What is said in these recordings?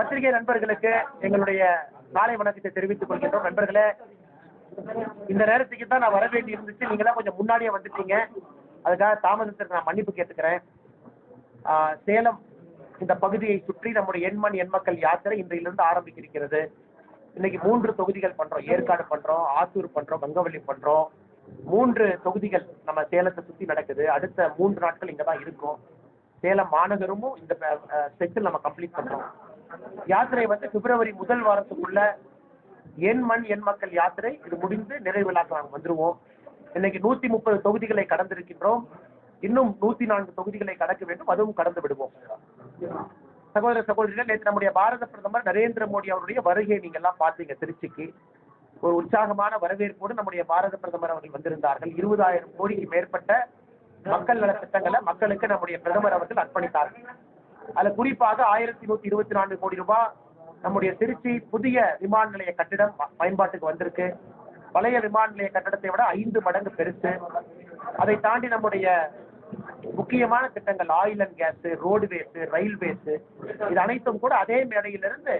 பத்திரிகை நண்பர்களுக்கு எங்களுடைய காலை வணக்கத்தை தெரிவித்துக் கொள்கின்றோம். நண்பர்களே இந்த நேரத்துக்கு தான் நான் வர வேண்டி இருந்துச்சு. நீங்க தான் கொஞ்சம் முன்னாடியே வந்துட்டீங்க. அதுக்காக தாமதத்திற்கு நான் மன்னிப்பு கேட்டுக்கிறேன். சேலம் இந்த பகுதியை சுற்றி நம்முடைய எண்மண் எண்மக்கள் யாத்திரை இன்றையிலிருந்து ஆரம்பிக்க இருக்கிறது இன்னைக்கு மூன்று தொகுதிகள் பண்றோம். ஏற்காடு பண்றோம் ஆத்தூர் பண்றோம் கங்கவள்ளி பண்றோம். மூன்று தொகுதிகள் நம்ம சேலத்தை சுத்தி நடக்குது. அடுத்த மூன்று நாட்கள் இங்கே தான் இருக்கும். சேலம் மாநகரமும் இந்த ஸ்பெஷல் நம்ம கம்ப்ளீட் பண்றோம். யாத்திரை வந்து பிப்ரவரி முதல் வாரத்துக்குள்ள என் மண் என் மக்கள் யாத்திரை இது முடிந்து நிறைவு நாங்கள் வந்துருவோம். இன்னைக்கு நூத்தி முப்பது தொகுதிகளை கடந்திருக்கின்றோம். இன்னும் நூத்தி நான்கு தொகுதிகளை கடக்க வேண்டும். அதுவும் கடந்து விடுவோம். சகோதர சகோதரிகள் நேற்று நம்முடைய பாரத பிரதமர் நரேந்திர மோடி அவருடைய வருகையை நீங்க எல்லாம் பார்த்தீங்க திருச்சிக்கு. ஒரு உற்சாகமான வரவேற்போடு நம்முடைய பாரத பிரதமர் அவர்கள் வந்திருந்தார்கள். இருபதாயிரம் கோடிக்கு மேற்பட்ட மக்கள் நலத்திட்டங்களை மக்களுக்கு நம்முடைய பிரதமர் அவர்கள் அர்ப்பணித்தார்கள். அதுல குறிப்பாக ஆயிரத்தி நூத்தி இருபத்தி நான்கு கோடி ரூபாய் நம்முடைய திருச்சி புதிய விமான நிலைய கட்டிடம் பயன்பாட்டுக்கு வந்திருக்கு. பழைய விமான நிலைய கட்டடத்தை விட ஐந்து மடங்கு பெருசு. அதை தாண்டி நம்முடைய முக்கியமான திட்டங்கள் oil and gas roadways railways இது அனைத்தும் கூட அதே மேடையிலிருந்து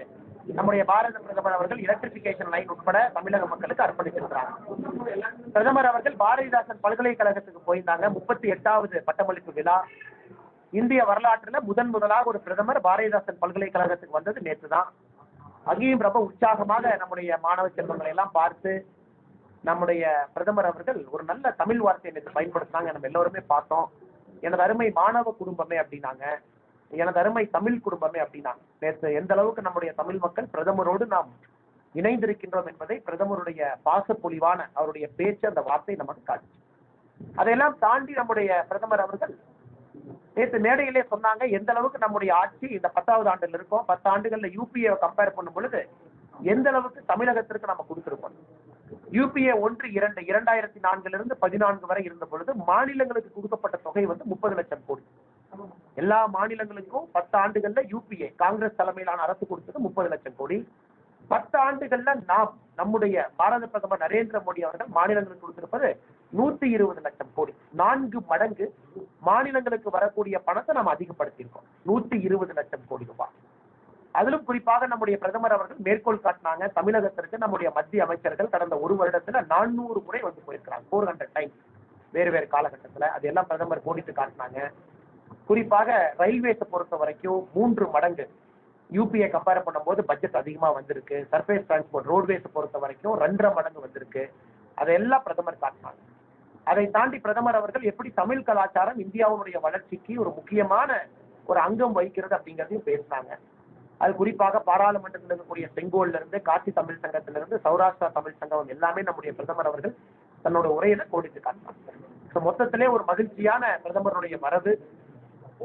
நம்முடைய பாரத பிரதமர் அவர்கள் எலக்ட்ரிபிகேஷன் லைன் உட்பட தமிழக மக்களுக்கு அர்ப்பணித்திருக்கிறார் பிரதமர் அவர்கள் பாரதிதாசன் பல்கலைக்கழகத்துக்கு போயிருந்தாங்க முப்பத்தி எட்டாவது பட்டமளிப்பு விழா. இந்திய வரலாற்றுல முதன் முதலாக ஒரு பிரதமர் பாரதிதாசன் பல்கலைக்கழகத்துக்கு வந்தது நேற்று தான் அங்கேயும் ரொம்ப உற்சாகமாக நம்முடைய மாணவ செல்வங்களை எல்லாம் பார்த்து நம்முடைய பிரதமர் அவர்கள் ஒரு நல்ல தமிழ் வார்த்தையை நேற்று பயன்படுத்தினாங்க. நம்ம எல்லோருமே பார்த்தோம். எனது அருமை மாணவ குடும்பமே அப்படின்னாங்க. எனது அருமை தமிழ் குடும்பமே அப்படின்னாங்க. நேற்று எந்த அளவுக்கு நம்முடைய தமிழ் மக்கள் பிரதமரோடு நாம் இணைந்திருக்கின்றோம் என்பதை பிரதமருடைய பாசப்பொழிவான அவருடைய பேச்சு அந்த வார்த்தை நமக்கு காட்டுச்சு அதையெல்லாம் தாண்டி நம்முடைய பிரதமர் அவர்கள் நேற்று மேடையிலே சொன்னாங்க எந்த அளவுக்கு நம்முடைய ஆட்சி இந்த பத்தாவது ஆண்டுல இருக்கும் பத்து ஆண்டுகள்ல யூபிஏ கம்பேர் பண்ணும் பொழுது எந்த அளவுக்கு தமிழகத்திற்கு நம்ம கொடுத்திருக்கோம். யூபிஏ ஒன்று இரண்டு இரண்டாயிரத்தி நான்குல இருந்து பதினான்கு வரை இருந்த பொழுது மாநிலங்களுக்கு கொடுக்கப்பட்ட தொகை வந்து முப்பது லட்சம் கோடி. எல்லா மாநிலங்களுக்கும் பத்து ஆண்டுகள்ல யூபிஏ காங்கிரஸ் தலைமையிலான அரசு கொடுத்தது முப்பது லட்சம் கோடி. பத்து ஆண்டுகள்ல நாம் நம்முடைய பாரத பிரதமர் நரேந்திர மோடி அவர்கள் மாநிலங்களுக்கு கொடுத்திருப்பது நூத்தி இருபது லட்சம் கோடி. நான்கு மடங்கு மாநிலங்களுக்கு வரக்கூடிய பணத்தை நாம் அதிகப்படுத்தியிருக்கோம். நூத்தி இருபது லட்சம் கோடி ரூபாய். அதிலும் குறிப்பாக நம்முடைய பிரதமர் அவர்கள் மேற்கோள் காட்டினாங்க தமிழகத்திற்கு நம்முடைய மத்திய அமைச்சர்கள் கடந்த ஒரு வருடத்துல நானூறு முறை வந்து போயிருக்கிறாங்க. ஃபோர் ஹண்ட்ரட் டைம் வேறு வேறு காலகட்டத்துல. அது எல்லாம் பிரதமர் கோடிட்டு காட்டினாங்க. குறிப்பாக ரயில்வேஸை பொறுத்த வரைக்கும் மூன்று மடங்கு. யூபிஐ கம்பேர் பண்ணும்போது பட்ஜெட் அதிகமாக வந்திருக்கு. சர்ஃபேஸ் டிரான்ஸ்போர்ட் ரோட்வேஸை பொறுத்த வரைக்கும் ரெண்டரை மடங்கு வந்திருக்கு. அதையெல்லாம் பிரதமர் காட்டினாங்க. அதை தாண்டி பிரதமர் அவர்கள் எப்படி தமிழ் கலாச்சாரம் இந்தியாவுடைய வளர்ச்சிக்கு ஒரு முக்கியமான ஒரு அங்கம் வகிக்கிறது அப்படிங்கிறதையும் பேசினாங்க அது குறிப்பாக பாராளுமன்றத்தில் இருக்கக்கூடிய செங்கோல்ல இருந்து காசி தமிழ் சங்கத்திலிருந்து சௌராஷ்டிரா தமிழ் சங்கம் எல்லாமே நம்முடைய பிரதமர் அவர்கள் தன்னோட உரையில கோடிட்டு காட்டினாங்க ஸோ மொத்தத்திலே ஒரு மகிழ்ச்சியான பிரதமருடைய வரவு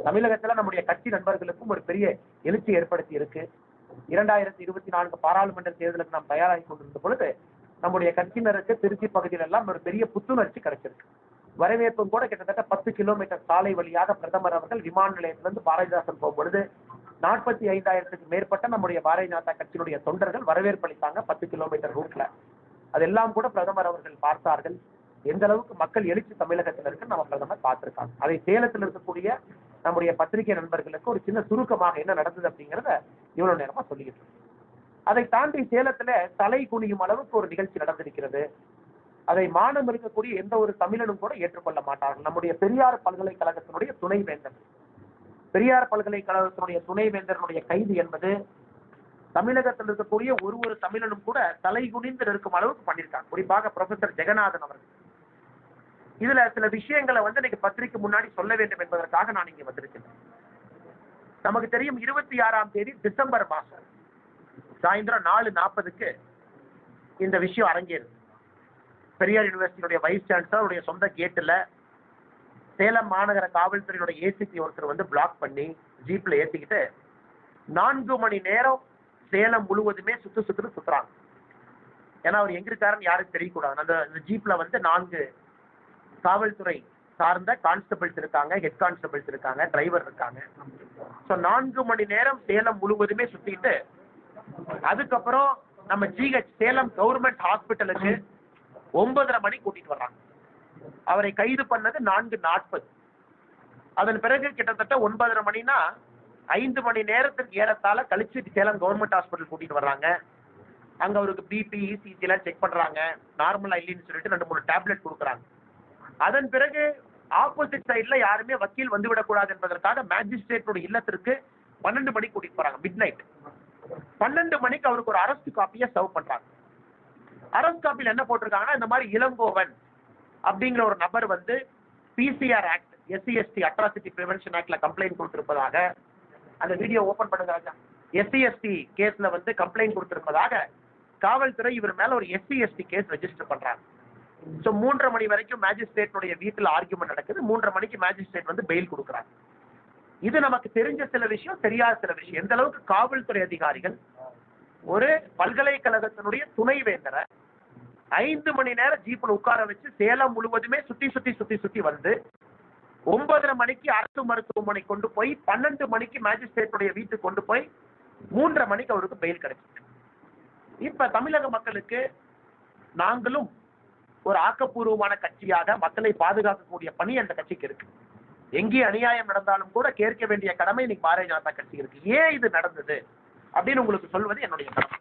தமிழகத்துல நம்முடைய கட்சி நண்பர்களுக்கும் ஒரு பெரிய எழுச்சி ஏற்படுத்தி இருக்கு. இரண்டாயிரத்தி இருபத்தி நான்கு பாராளுமன்ற தேர்தலுக்கு நாம் தயாராகி கொண்டிருந்த பொழுது நம்முடைய கட்சியினருக்கு திருச்சி பகுதியில எல்லாம் ஒரு பெரிய புத்துணர்ச்சி கிடைச்சிருக்கு. வரவேற்பும் கூட கிட்டத்தட்ட பத்து கிலோமீட்டர் சாலை வழியாக பிரதமர் அவர்கள் விமான நிலையத்திலிருந்து பாரதிதாசன் போகும்பொழுது நாற்பத்தி ஐந்தாயிரத்துக்கு மேற்பட்ட நம்முடைய பாரதிய ஜனதா கட்சியினுடைய தொண்டர்கள் வரவேற்பு அளித்தாங்க பத்து கிலோமீட்டர் ரூட்ல அதெல்லாம் கூட பிரதமர் அவர்கள் பார்த்தார்கள். எந்த அளவுக்கு மக்கள் எழுச்சி தமிழகத்தில் இருக்கு நம்ம பிரதமர் பார்த்திருக்காங்க. அதை சேலத்தில் இருக்கக்கூடிய நம்முடைய பத்திரிகை நண்பர்களுக்கு ஒரு சின்ன சுருக்கமாக என்ன நடந்தது அப்படிங்கிறத இவ்வளவு நேரமா சொல்லிக்கிட்டு அதை தாண்டி சேலத்துல தலை குனியும் அளவுக்கு ஒரு நிகழ்ச்சி நடந்திருக்கிறது. அதை மானம் இருக்கக்கூடிய எந்த ஒரு தமிழனும் கூட ஏற்றுக்கொள்ள மாட்டார்கள். நம்முடைய பெரியார் பல்கலைக்கழகத்தினுடைய துணைவேந்தர். பெரியார் பல்கலைக்கழகத்தினுடைய துணைவேந்தருடைய கைது என்பது தமிழகத்தில் இருக்கக்கூடிய ஒரு ஒரு தமிழனும் கூட தலை குனிந்து நிற்கும் அளவுக்கு பண்ணியிருக்காங்க. குறிப்பாக ப்ரொஃபசர் ஜெகநாதன் அவர்கள். இதுல சில விஷயங்களை வந்து இன்னைக்கு பத்திரிக்கை முன்னாடி சொல்ல வேண்டும் என்பதற்காக நான் இங்க வந்திருக்கிறேன். நமக்கு தெரியும் இருபத்தி ஆறாம் தேதி டிசம்பர் மாசம். சாயந்தரம் நாலு நாற்பதுக்கு இந்த விஷயம் அரங்கேறுது. பெரியார் யூனிவர்சிட்டியுடைய வைஸ் சான்சலருடைய சொந்த கேட்டில் சேலம் மாநகர காவல்துறையினுடைய ஏசிபி ஒருத்தர் வந்து பிளாக் பண்ணி ஜீப்ல ஏற்றிக்கிட்டு நான்கு மணி நேரம் சேலம் முழுவதுமே சுத்து சுத்து சுத்துறாங்க. ஏன்னா அவர் எங்க இருக்காருன்னு யாருக்கு தெரியக்கூடாது. அந்த அந்த ஜீப்ல வந்து நான்கு காவல்துறை சார்ந்த கான்ஸ்டபிள்ஸ் இருக்காங்க ஹெட் கான்ஸ்டபிள்ஸ் இருக்காங்க டிரைவர் இருக்காங்க. ஸோ நான்கு மணி நேரம் சேலம் முழுவதுமே சுத்திட்டு அதுக்கப்புறம் நம்ம ஜிஹெச் சேலம் கவர்மெண்ட் ஹாஸ்பிட்டலுக்கு ஒன்பதரை மணி கூட்டிட்டு வர்றாங்க. அவரை கைது பண்ணது நான்கு நாற்பது. அதன் பிறகு கிட்டத்தட்ட ஒன்பதரை மணினா ஐந்து மணி நேரத்துக்கு ஏறத்தால கழிச்சு சேலம் கவர்மெண்ட் ஹாஸ்பிட்டல் கூட்டிட்டு வர்றாங்க. அங்க அவருக்கு பிபி இசிஜி எல்லாம் செக் பண்றாங்க. நார்மலா இல்லைன்னு சொல்லிட்டு ரெண்டு மூணு டேப்லெட் கொடுக்குறாங்க. அதன் பிறகு ஆப்போசிட் சைட்ல யாருமே வக்கீல் வந்துவிடக்கூடாது என்பதற்காக மேஜிஸ்ட்ரேட்டோட இல்லத்திற்கு பன்னெண்டு மணிக்கு கூட்டிட்டு போறாங்க மிட் நைட் பன்னெண்டு மணிக்கு அவருக்கு ஒரு அரஸ்ட் காப்பியை சர்வ் பண்றாங்க. அரஸ்ட் காப்பியில் என்ன போட்டிருக்காங்கன்னா இந்த மாதிரி இளங்கோவன் அப்படிங்கிற ஒரு நபர் வந்து PCR act SCST atrocity prevention ஆக்ட்ல complaint கொடுத்திருப்பதாக அந்த வீடியோ ஓபன் பண்ணுங்க ராஜா. கேஸ்ல வந்து கம்ப்ளைண்ட் கொடுத்திருப்பதாக காவல்துறை இவர் மேல ஒரு எஸ்சிஎஸ்டி கேஸ் ரெஜிஸ்டர் பண்றாங்க. ஸோ மூன்றரை மணி வரைக்கும் மேஜிஸ்ட்ரேட்னுடைய வீட்டில் ஆர்குமெண்ட் நடக்குது. மூன்றரை மணிக்கு மேஜிஸ்ட்ரேட் வந்து பெயில் கொடுக்குறாங்க. இது நமக்கு தெரிஞ்ச சில விஷயம் தெரியாத சில விஷயம். எந்த அளவுக்கு காவல்துறை அதிகாரிகள் ஒரு பல்கலைக்கழகத்தினுடைய துணைவேந்தரை ஐந்து மணி நேரம் ஜீப்ல உட்கார வச்சு சேலம் முழுவதுமே சுத்தி சுத்தி சுத்தி சுத்தி வந்து ஒன்பதரை மணிக்கு அரசு மருத்துவமனை கொண்டு போய் பன்னெண்டு மணிக்கு மேஜிஸ்ட்ரேட்டுடைய வீட்டுக்கு கொண்டு போய் மூன்றரை மணிக்கு அவருக்கு பெயில் கிடைச்சிச்சு. இப்ப தமிழக மக்களுக்கு நாங்களும் ஒரு ஆக்கப்பூர்வமான கட்சியாக மக்களை பாதுகாக்கக்கூடிய பணி அந்த கட்சிக்கு இருக்கு. எங்கே அநியாயம் நடந்தாலும் கூட கேட்க வேண்டிய கடமை இன்னைக்கு பாரதிய ஜனதா கட்சி இருக்கு. ஏன் இது நடந்தது? அப்படின்னு உங்களுக்கு சொல்வது என்னுடைய கடமை.